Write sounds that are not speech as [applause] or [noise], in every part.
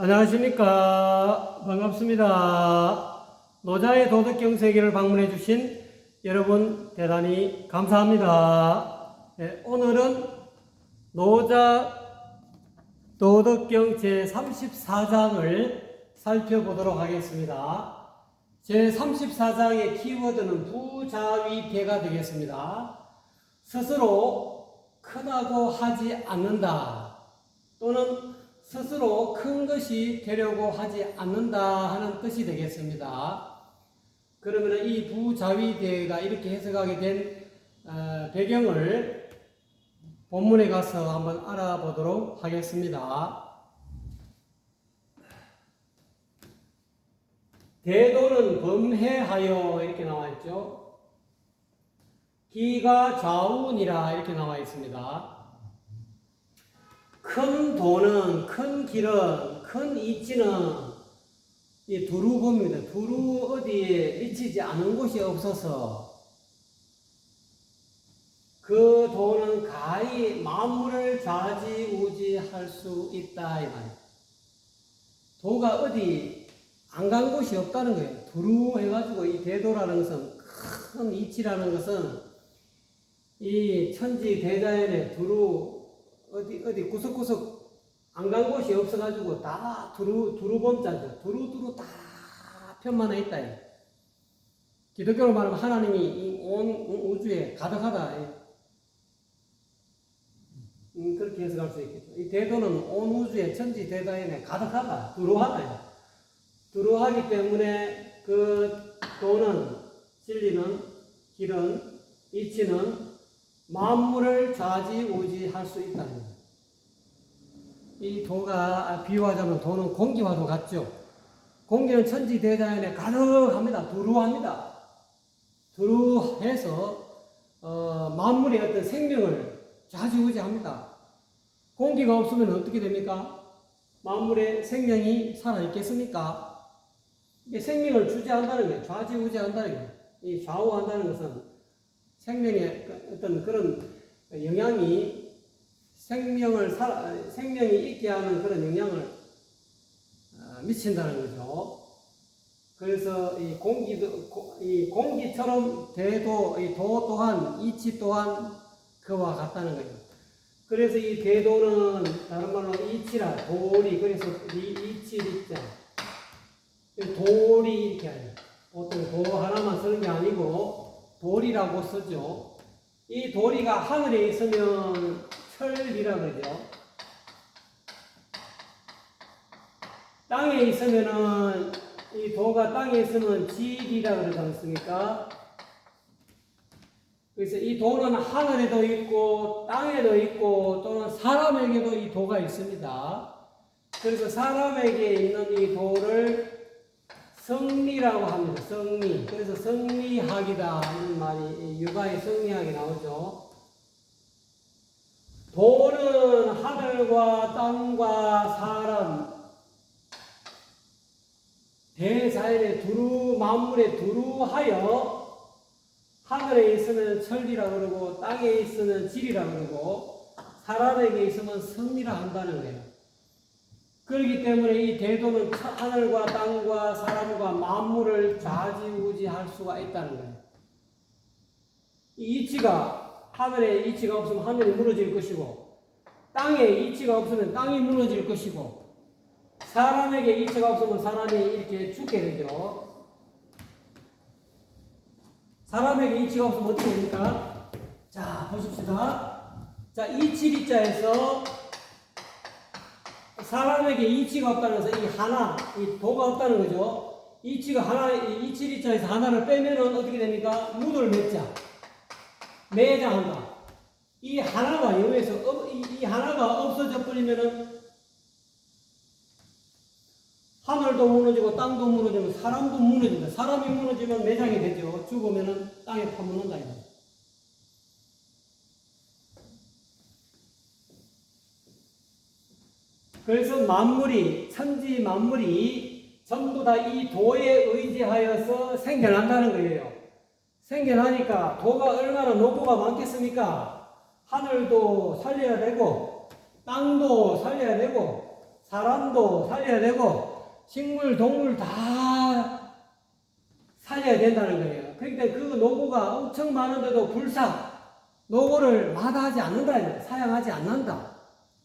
안녕하십니까. 반갑습니다. 노자의 도덕경 세계를 방문해 주신 여러분 대단히 감사합니다. 네, 오늘은 노자 도덕경 제34장을 살펴보도록 하겠습니다. 제34장의 키워드는 부자위계가 되겠습니다. 스스로 크다고 하지 않는다. 또는 스스로 큰 것이 되려고 하지 않는다 하는 뜻이 되겠습니다. 그러면 이 부자위대가 이렇게 해석하게 된 어, 배경을 본문에 가서 한번 알아보도록 하겠습니다. 대도는 범해하여 이렇게 나와 있죠. 기가 좌운이라 이렇게 나와 있습니다. 큰 도는 큰 길은 큰 이치는 이 두루 봅니다. 두루 어디에 미치지 않은 곳이 없어서 그 도는 가히 만물을 좌지우지할 수 있다 이 말이에요. 도가 어디 안 간 곳이 없다는 거예요. 두루 해가지고 이 대도라는 것은 큰 이치라는 것은 이 천지 대자연의 두루 어디 어디 구석구석 안 간 곳이 없어가지고 다 두루 두루범자죠. 두루두루 다 편만해 있다. 이. 기독교로 말하면 하나님이 이온 우주에 가득하다. 이. 음, 그렇게 해석할 수 있겠죠. 이 대도는 온 우주에 천지 대자연에 가득하다. 두루하다. 두루하기 때문에 그 도는 진리는 길은 이치는 만물을 좌지우지할 수 있다는 거예요. 이 도가 비유하자면 도는 공기와도 같죠. 공기는 천지 대자연에 가득합니다. 두루합니다. 두루해서 어, 만물의 어떤 생명을 좌지우지합니다. 공기가 없으면 어떻게 됩니까? 만물의 생명이 살아 있겠습니까? 이게 생명을 주재한다는 거예요. 좌지우지한다는 거예요. 이 좌우한다는 것은 생명의 어떤 그런 영향이 생명을 살아, 생명이 있게 하는 그런 영향을 어, 미친다는 거죠. 그래서 이 공기도 이 공기처럼 대도 이 도 또한 이치 또한 그와 같다는 거예요. 그래서 이 대도는 다른 말로 이치라 돌이 그래서 이 이치 리자 돌이 이렇게 하요 보통 도 하나만 쓰는 게 아니고 돌이라고 쓰죠. 이 돌이가 하늘에 있으면 철이라 그러죠. 땅에 있으면은 이 도가 땅에 있으면 질이라 그러지 않습니까? 그래서 이 도는 하늘에도 있고 땅에도 있고 또는 사람에게도 이 도가 있습니다. 그래서 사람에게 있는 이 도를 성리라고 합니다. 성리. 그래서 성리학이다 하는 말이 육아의 성리학이 나오죠. 도는 하늘과 땅과 사람 대자연의 두루 만물에 두루하여 하늘에 있으면 철이라 그러고 땅에 있으면 질이라 그러고 사람에게 있으면 성리라 한다는 거예요. 그렇기 때문에 이 대도는 하늘과 땅과 사람과 만물을 좌지우지할 수가 있다는 거예요. 이 이치가 하늘에 이치가 없으면 하늘이 무너질 것이고 땅에 이치가 없으면 땅이 무너질 것이고 사람에게 이치가 없으면 사람이 이렇게 죽게 되죠. 사람에게 이치가 없으면 어떻게 됩니까? 자, 보십시다. 자, 이치리자에서 사람에게 이치가 것은 이 하나, 이 도가 없다는 거죠. 이치가 하나, 이치리자에서 하나를 빼면은 어떻게 됩니까? 무을 맺자. 매장한다. 이 하나가 여기에서, 이, 이 하나가 없어져 버리면은 하늘도 무너지고 땅도 무너지면 사람도 무너진다. 사람이 무너지면 매장이 되죠. 죽으면은 땅에 파묻는다. 이거. 그래서 만물이 천지 만물이 전부 다 이 도에 의지하여서 생겨난다는 거예요. 생겨나니까 도가 얼마나 노고가 많겠습니까? 하늘도 살려야 되고 땅도 살려야 되고 사람도 살려야 되고 식물, 동물 다 살려야 된다는 거예요. 그러니까 그 노고가 엄청 많은데도 불사 노고를 마다하지 않는다, 사양하지 않는다.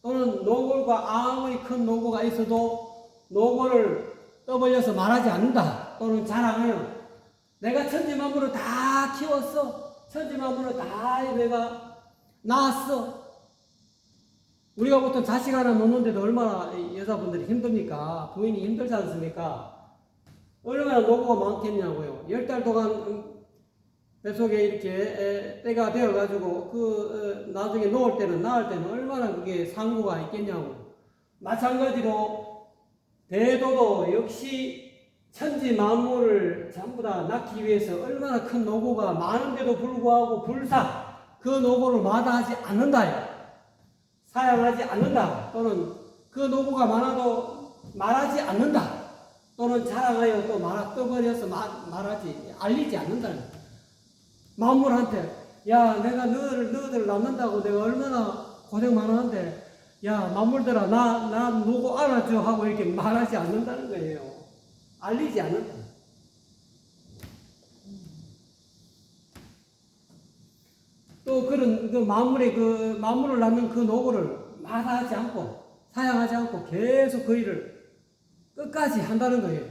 또는 노고가 아무리 큰 노고가 있어도 노고를 떠벌려서 말하지 않는다. 또는 자랑하여 내가 천지만물을 다 키웠어. 천지만물을 다 내가 낳았어. 우리가 보통 자식 하나 놓는데도 얼마나 이 여자분들이 힘듭니까? 부인이 힘들지 않습니까? 얼마나 노고가 많겠냐고요. 열 달 동안 음, 뱃속에 이렇게 에, 때가 되어가지고 그 어, 나중에 놓을 때는 낳을 때는 얼마나 그게 상고가 있겠냐고. 마찬가지로 대도도 역시 천지 만물을 전부 다 낳기 위해서 얼마나 큰 노고가 많은데도 불구하고 불사 그 노고를 마다하지 않는다요. 사양하지 않는다. 또는 그 노고가 많아도 말하지 않는다. 또는 자랑하여 또 말하, 떠버려서 말, 말하지, 알리지 않는다. 만물한테, 야, 내가 너를, 너희들 낳는다고 내가 얼마나 고생 많았는데, 야, 만물들아, 나, 나 노고 알아줘 하고 이렇게 말하지 않는다는 거예요. 알리지 않는다. 또 그런 그 만물의 그 만물을 낳는 그 노고를 마다하지 않고 사양하지 않고 계속 그 일을 끝까지 한다는 거예요.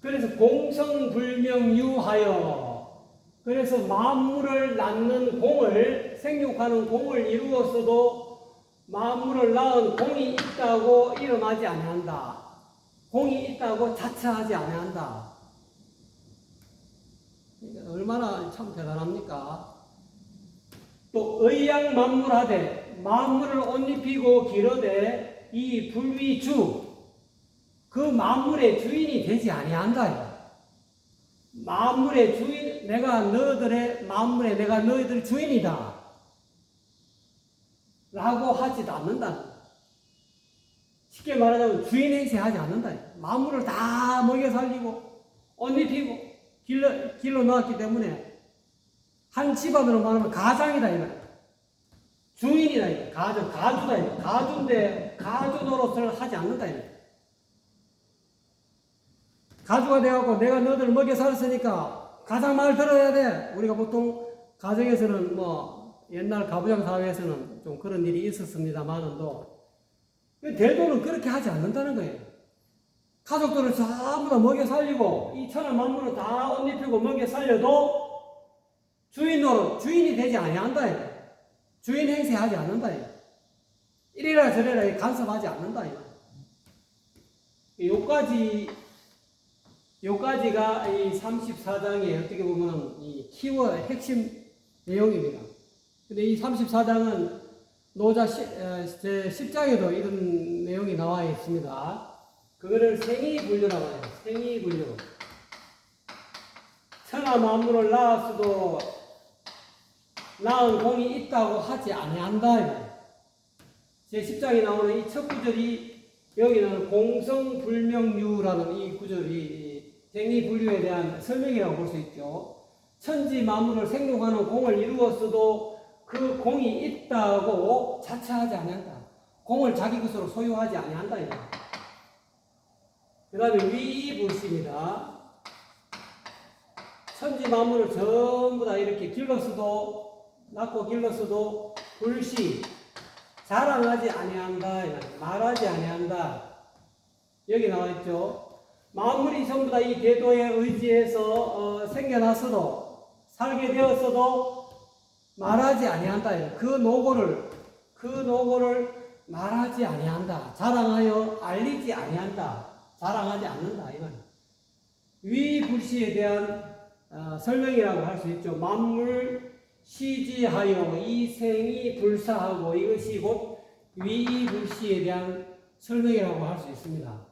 그래서 공성불명유하여 그래서 만물을 낳는 공을 생육하는 공을 이루었어도 만물을 낳은 공이 있다고 일어나지 아니한다. 공이 있다고 자처하지 아니한다. 얼마나 참 대단합니까? 또 의양 만물하되 만물을 옷 입히고 기르되 이 불위주 그 만물의 주인이 되지 아니한다. 만물의 주인 내가 너희들의 만물의 내가 너희들 주인이다. 라고 하지도 않는다. 쉽게 말하자면 주인 행세 하지 않는다. 만물을 다 먹여 살리고 옷 입히고 길러, 길러 놓았기 때문에 한 집안으로 말하면 가장이다 이거. 주인이다 이거. 가주, 가주다 이거. 가주인데 가주 노릇을 하지 않는다 이거. 가주가 돼갖고 내가 너희들 먹여 살았으니까 가장 말 들어야 돼. 우리가 보통 가정에서는 뭐 옛날 가부장 사회에서는 좀 그런 일이 있었습니다만은도 대도는 그렇게 하지 않는다는 거예요. 가족들을 전부 다 먹여 살리고 이 천하 만물을 다 옷 입히고 먹여 살려도 주인 노릇 주인이 되지 아니한다. 주인 행세하지 않는다. 이래라 저래라 간섭하지 않는다. 요까지 요까지가 이 34장의 어떻게 보면 이 키워 핵심 내용입니다. 근데 이 34장은 노자 10장에도 이런 내용이 나와 있습니다. 그거를 생이 분류라고 해요. 생이 분류. 천하 만물을 낳았어도 낳은 공이 있다고 하지 아니한다. 제 10장에 나오는 이 첫 구절이 여기는 공성불명유라는 이 구절이 생리분류에 대한 설명이라고 볼 수 있죠. 천지 만물을 생육하는 공을 이루었어도 그 공이 있다고 자처하지 아니한다. 공을 자기 것으로 소유하지 아니한다. 그 다음에 위불씨입니다. 천지 만물을 전부 다 이렇게 길렀어도 낳고 길렀어도 불씨 자랑하지 아니한다. 말하지 아니한다. 여기 나와 있죠. 만물이 전부 다 이 대도에 의지해서 어, 생겨났어도 살게 되었어도 말하지 아니한다. 그 노고를 그 노고를 말하지 아니한다. 자랑하여 알리지 아니한다. 자랑하지 않는다. 이건 위불시에 대한 어, 설명이라고 할 수 있죠. 만물 시지하여 이 생이 불사하고 이것이 곧 위불시에 대한 설명이라고 할 수 있습니다.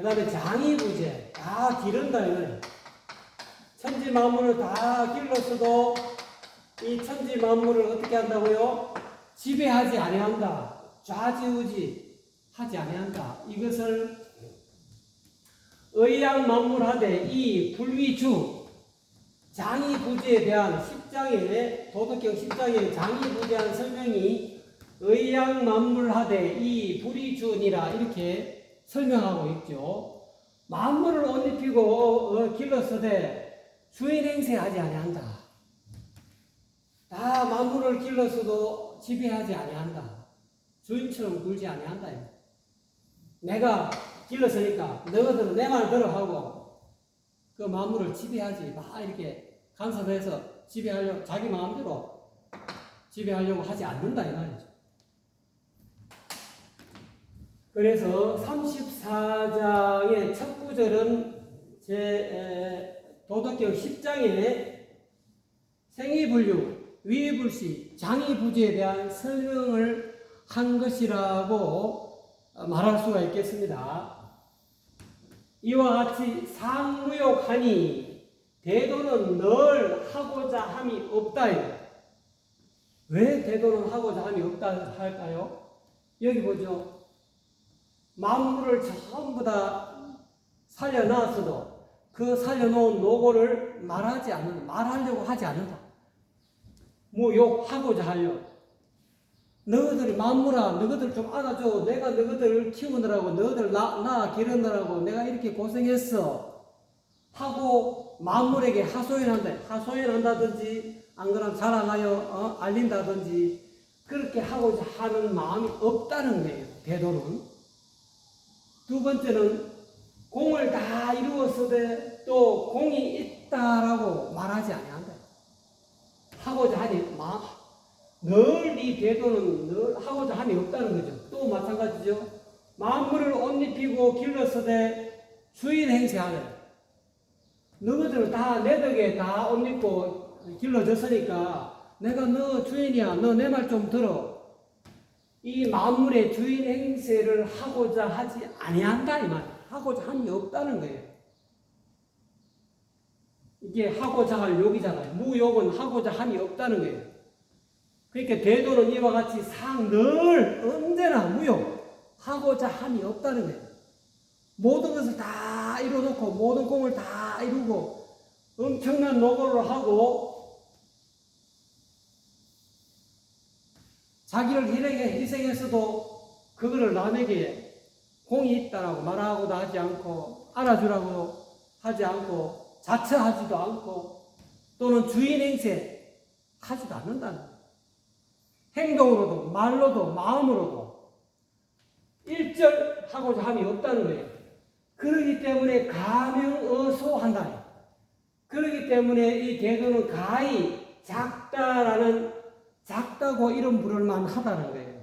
그 다음에 장이부재 다 기른다 이거예요. 천지 만물을 다 길렀어도 이 천지 만물을 어떻게 한다고요? 지배하지 아니한다. 좌지우지 하지 아니한다. 이것을 의양 만물하되 이 불위주 장이부지에 대한 10장의 도덕경 10장의 장이부지한 설명이 의양 만물하되 이 불이준이라 이렇게 설명하고 있죠. 만물을 옷 입히고 어, 길러서되 주인 행세하지 아니한다. 다 만물을 길러서도 지배하지 아니한다. 주인처럼 굴지 아니한다. 내가 길렀으니까 너희들은 내 말 들어 하고 그 만물을 지배하지 막 이렇게 간섭해서 지배하려고 자기 마음대로 지배하려고 하지 않는다 이 말이죠. 그래서 34장의 첫 구절은 제 에, 도덕경 10장에 생이분류, 위불시, 장이부지에 대한 설명을 한 것이라고 말할 수가 있겠습니다. 이와 같이 상무욕하니 대도는 늘 하고자 함이 없다요. 왜 대도는 하고자 함이 없다 할까요? 여기 보죠. 만물을 전부 다 살려놨어도 그 살려놓은 노고를 말하지 않는다. 말하려고 하지 않는다. 뭐 욕하고자 하려. 너희들이 만물아, 너희들 좀 안아줘. 내가 너희들을 키우느라고, 너희들 나, 나 기르느라고 내가 이렇게 고생했어. 하고 만물에게 하소연한다. 하소연한다든지, 안 그러면 자랑하여 어? 알린다든지, 그렇게 하고자 하는 마음이 없다는 거예요. 대도는. 두 번째는 공을 다 이루었으되 또 공이 있다라고 말하지 아니한다. 하고자 하니 늘이 대도는 늘 하고자 함이 없다는 거죠. 또 마찬가지죠. 만물을 옷 입히고 길렀으되 주인 행세하는 너희들 다내 덕에 다 옷 입고 길러졌으니까 내가 너 주인이야. 너 내 말 좀 들어. 이 만물의 주인 행세를 하고자 하지 아니한다 이 말. 하고자 함이 없다는 거예요. 이게 하고자 할 욕이잖아요. 무욕은 하고자 함이 없다는 거예요. 그러니까 대도는 이와 같이 상늘 언제나 무욕 하고자 함이 없다는 거예요. 모든 것을 다 이루놓고 모든 공을 다 이루고 엄청난 노고를 하고 자기를 희생해, 희생했어도 그거를 남에게 공이 있다라고 말하고도 하지 않고 알아주라고 하지 않고 자처하지도 않고 또는 주인 행세 하지도 않는다는. 행동으로도 말로도 마음으로도 일절하고자 함이 없다는 거예요. 그러기 때문에 가명어소한다. 그러기 때문에 이 대도는 가히 작다라는 작다고 이름 부를 만하다는 거예요.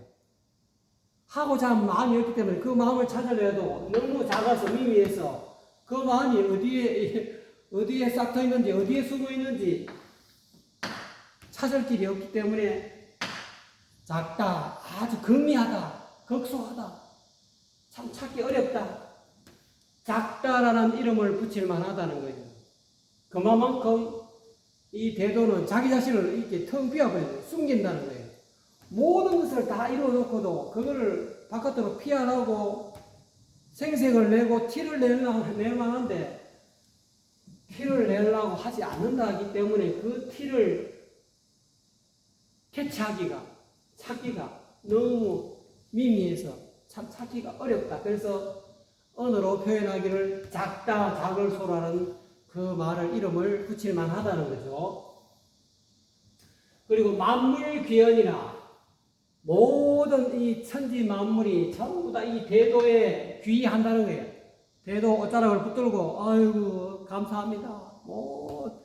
하고자 하는 마음이 없기 때문에 그 마음을 찾아내도 너무 작아서 미미해서 그 마음이 어디에 어디에 싹터 있는지 어디에 숨어 있는지 찾을 길이 없기 때문에 작다, 아주 극미하다, 극소하다, 참 찾기 어렵다. 작다라는 이름을 붙일 만하다는 거예요. 그만큼 이 대도는 자기 자신을 이렇게 텅 비워버려요. 숨긴다는 거예요. 모든 것을 다 이루어놓고도 그거를 바깥으로 피하라고 생색을 내고 티를 낼 만한데 티를 내려고 하지 않는다 하기 때문에 그 티를 캐치하기가 찾기가 너무 미미해서 참 찾기가 어렵다. 그래서 언어로 표현하기를 작다, 작을 소라는 그 말을 이름을 붙일 만하다는 거죠. 그리고 만물 귀연이나 모든 이 천지 만물이 전부 다 이 대도에 귀한다는 거예요. 대도 옷자락을 붙들고 아이고 감사합니다. 뭐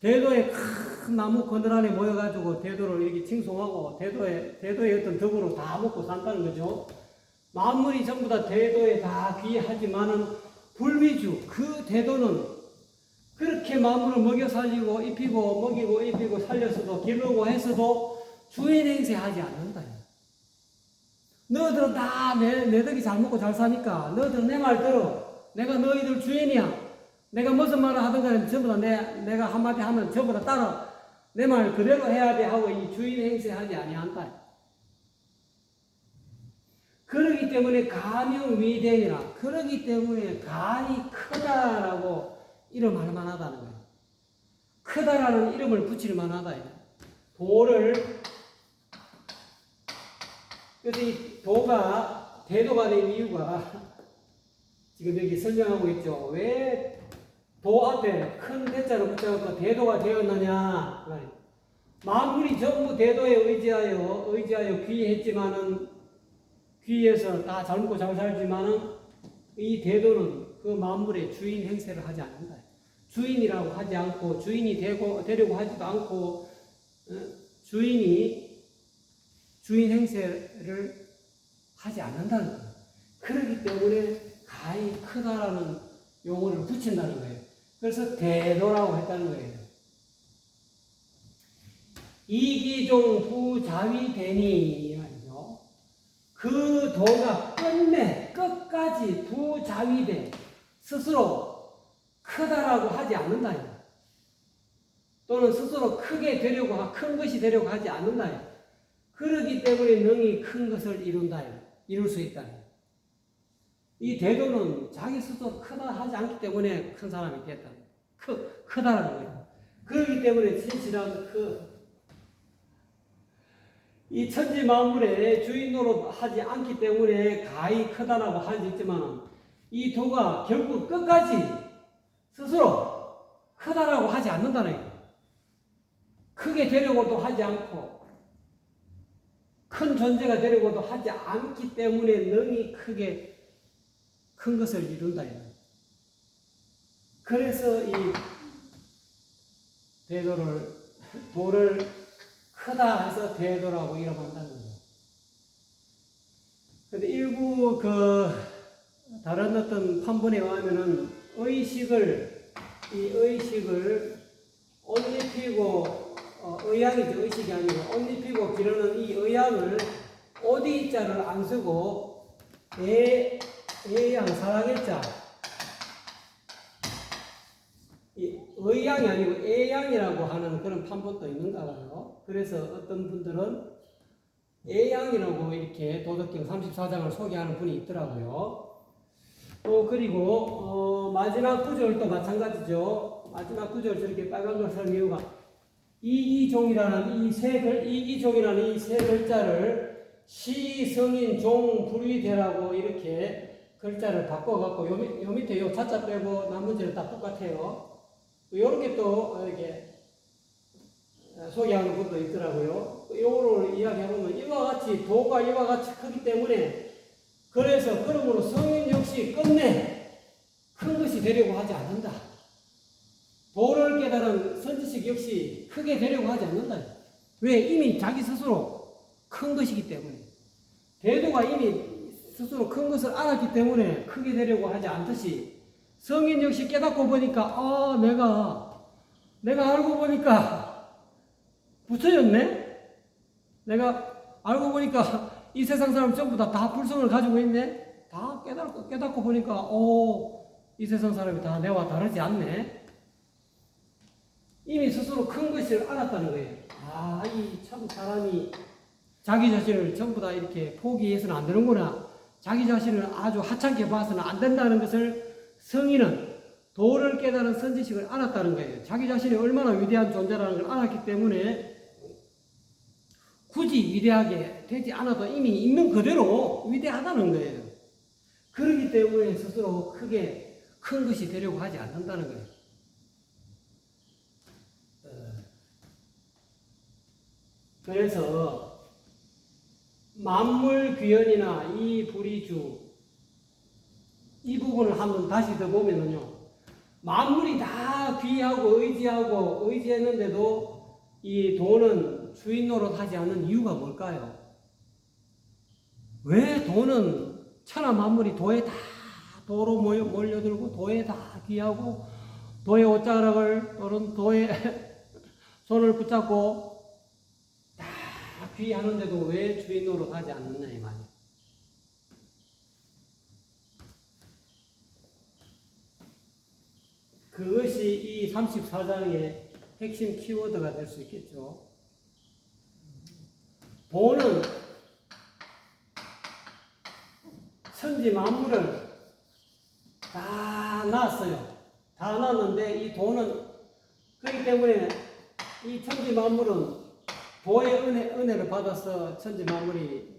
대도에 큰 나무 그늘 안에 모여가지고 대도를 이렇게 칭송하고 대도에 대도의 어떤 덕으로 다 먹고 산다는 거죠. 만물이 전부 다 대도에 다 귀하지만은 불위주 그 대도는 그렇게 만물을 먹여 살리고 입히고 먹이고 입히고 살려서도 기르고 했어도 주인 행세하지 않는다. 너희들은 다 내, 내 덕이 잘 먹고 잘 사니까 너희들은 내 말 들어. 내가 너희들 주인이야. 내가 무슨 말을 하든 간에 전부 다 내, 내가 한마디 하면 전부 다 따라 내 말 그대로 해야 돼 하고 이 주인 행세하지 아니한다. 그러기 때문에 가명위대니라. 그러기 때문에 간이 크다라고 이름할 만하다는 거예요. 크다라는 이름을 붙일 만하다. 돌을 그래서 이 도가 대도가 된 이유가 지금 여기 설명하고 있죠. 왜 도 앞에 큰 대자를 붙여갖고 대도가 되었느냐? 만물이 전부 대도에 의지하여 의지하여 귀했지만은 귀에서 다 젊고 잘 살지만은 이 대도는 그 만물의 주인 행세를 하지 않는다. 주인이라고 하지 않고 주인이 되고 되려고 하지도 않고 어, 주인이 주인 행세를 하지 않는다는 거예요. 그렇기 때문에 가히 크다라는 용어를 붙인다는 거예요. 그래서 대도라고 했다는 거예요. 이기종 부자위 되니 말이죠. 그 도가 끝내 끝까지 부자위돼 스스로 크다라고 하지 않는다. 또는 스스로 크게 되려고 하- 큰 것이 되려고 하지 않는다. 그러기 때문에 능히 큰 것을 이룬다. 이룰 수 있다. 이 대도는 자기 스스로 크다 하지 않기 때문에 큰 사람이 됐다. 크, 크다라는 거예요. 그렇기 때문에 진실한 그, 이 천지 만물의 주인 노릇 하지 않기 때문에 가히 크다라고 할수 있지만 이 도가 결국 끝까지 스스로 크다라고 하지 않는다는 거예요. 크게 되려고도 하지 않고 큰 존재가 되려고도 하지 않기 때문에 능히 크게 큰 것을 이룬다. 그래서 이 대도를 도를 크다 해서 대도라고 이름한다는 거예요. 근데 일부 그 다른 어떤 판본에 의하면은 의식을 이 의식을 옷 입히고 어, 의양이죠 의식이 아니고 옷 입히고 기르는 이 의양을 어디 자를 안 쓰고 애 애양 사랑의 자. 이 의양이 아니고 애양이라고 하는 그런 판본도 있는가 봐요. 그래서 어떤 분들은 애양이라고 이렇게 도덕경 34장을 소개하는 분이 있더라고요. 또 그리고 어, 마지막 구절도 마찬가지죠. 마지막 구절 저렇게 빨간 걸 쓰는 이유가 이기종이라는 이세 글, 이기종이라는 이 세 글자를 시 성인 종 불위대라고 이렇게 글자를 바꿔갖고 요, 밑- 요 밑에 요 자자 빼고 나머지는 다 똑같아요. 요렇게 또 이렇게 소개하는 분도 있더라고요. 요거를 이야기해보면 이와 같이 도가 이와 같이 크기 때문에 그래서 그러므로 성인 역시 끝내 큰 것이 되려고 하지 않는다. 도를 깨달은 선지식 역시 크게 되려고 하지 않는다. 왜? 이미 자기 스스로 큰 것이기 때문에. 대도가 이미 스스로 큰 것을 알았기 때문에 크게 되려고 하지 않듯이 성인 역시 깨닫고 보니까 아 내가 내가 알고 보니까 붙여졌네. 내가 알고 보니까 이 세상 사람 전부 다, 다 불성을 가지고 있네. 다 깨닫고 깨닫고 보니까 오 이 세상 사람이 다 내와 다르지 않네. 이미 스스로 큰 것을 알았다는 거예요. 아, 이 참 사람이 자기 자신을 전부 다 이렇게 포기해서는 안 되는구나. 자기 자신을 아주 하찮게 봐서는 안 된다는 것을 성인은 도를 깨달은 선지식을 알았다는 거예요. 자기 자신이 얼마나 위대한 존재라는 걸 알았기 때문에 굳이 위대하게 되지 않아도 이미 있는 그대로 위대하다는 거예요. 그렇기 때문에 스스로 크게 큰 것이 되려고 하지 않는다는 거예요. 어. 그래서 만물 귀현이나 이 불이주 이 부분을 한번 다시 더 보면은요. 만물이 다 귀하고 의지하고 의지했는데도 이 돈은 주인 노릇 하지 않는 이유가 뭘까요? 왜 돈은 천하 만물이 도에 다 도로 몰려들고 도에 다 귀하고 도의 옷자락을 또는 도에 [laughs] 손을 붙잡고 다 귀하는데도 왜 주인 노릇하지 않느냐 이 말이에요. 그것이 이 34장의 핵심 키워드가 될 수 있겠죠. 돈은 천지 만물을 다 낳았어요. 다 낳았는데 이 돈은 그렇기 때문에 이 천지 만물은 도의 은혜, 은혜를 받아서 천지 만물이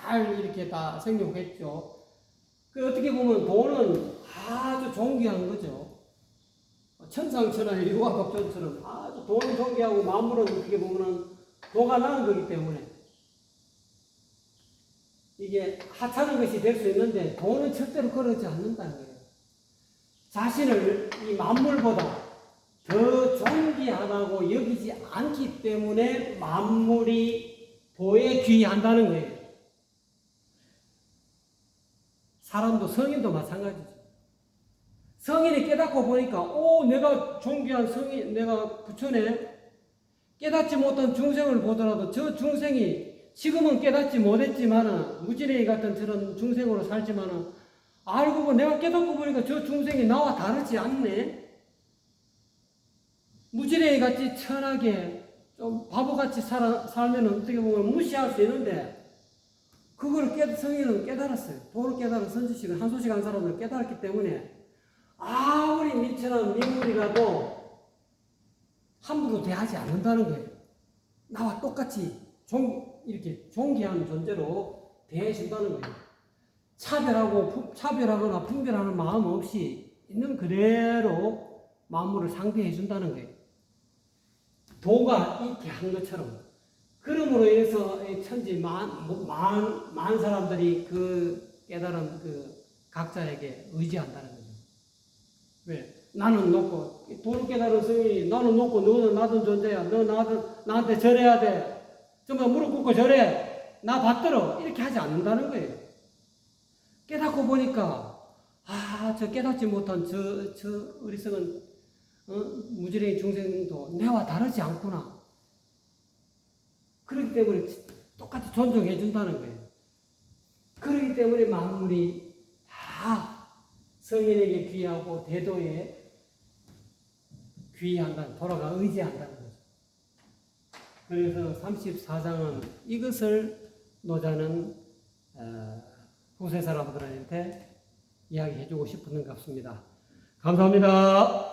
이잘 이렇게 다 생겼겠죠. 그 어떻게 보면 돈은 아주 존귀한 거죠. 천상천하의 [laughs] 유아독존처럼 아주 돈은 존귀하고 만물은 어떻게 보면은 도가 나는 거기 때문에 이게 하찮은 것이 될 수 있는데 돈은 절대로 그러지 않는다는 거예요. 자신을 이 만물보다 더 존귀하다고 여기지 않기 때문에 만물이 도에 귀한다는 거예요. 사람도 성인도 마찬가지죠. 성인이 깨닫고 보니까 오 내가 존귀한 성인 내가 부처네 깨닫지 못한 중생을 보더라도 저 중생이 지금은 깨닫지 못했지만은 무지레이 같은 저런 중생으로 살지만은 알고 보면 내가 깨닫고 보니까 저 중생이 나와 다르지 않네. 무지레이 같이 천하게 좀 바보같이 살아, 살면 어떻게 보면 무시할 수 있는데 그걸 깨, 성인은 깨달았어요. 도를 깨달은 선지식은 한소식 한 사람을 깨달았기 때문에 아무리 미천한 민물이라도 함부로 대하지 않는다는 거예요. 나와 똑같이 종, 이렇게 존귀한 존재로 대해준다는 거예요. 차별하고, 품- 차별하거나 분별하는 마음 없이 있는 그대로 만물을 상대해 준다는 거예요. 도가 있게 한 것처럼. 그러므로 인해서 이 천지 만, 뭐 만, 만 사람들이 그 깨달은 그 각자에게 의지한다는 거죠. 왜? 나는 놓고, 도를 깨달은 성인이 나는 놓고 너는 나든 존재야. 너 나든, 나한테 절해야 돼. 정말 무릎 꿇고 절해. 나 받들어. 이렇게 하지 않는다는 거예요. 깨닫고 보니까, 아, 저 깨닫지 못한 저, 저 어리석은, 어? 무지랭이 중생도 내와 다르지 않구나. 그렇기 때문에 똑같이 존중해 준다는 거예요. 그렇기 때문에 만물이 다 성인에게 귀하고 대도에 귀한다, 돌아가 의지한다는 거죠. 그래서 34장은 이것을 노자는 어, 후세 사람들한테 이야기해주고 싶은 것 같습니다. 감사합니다.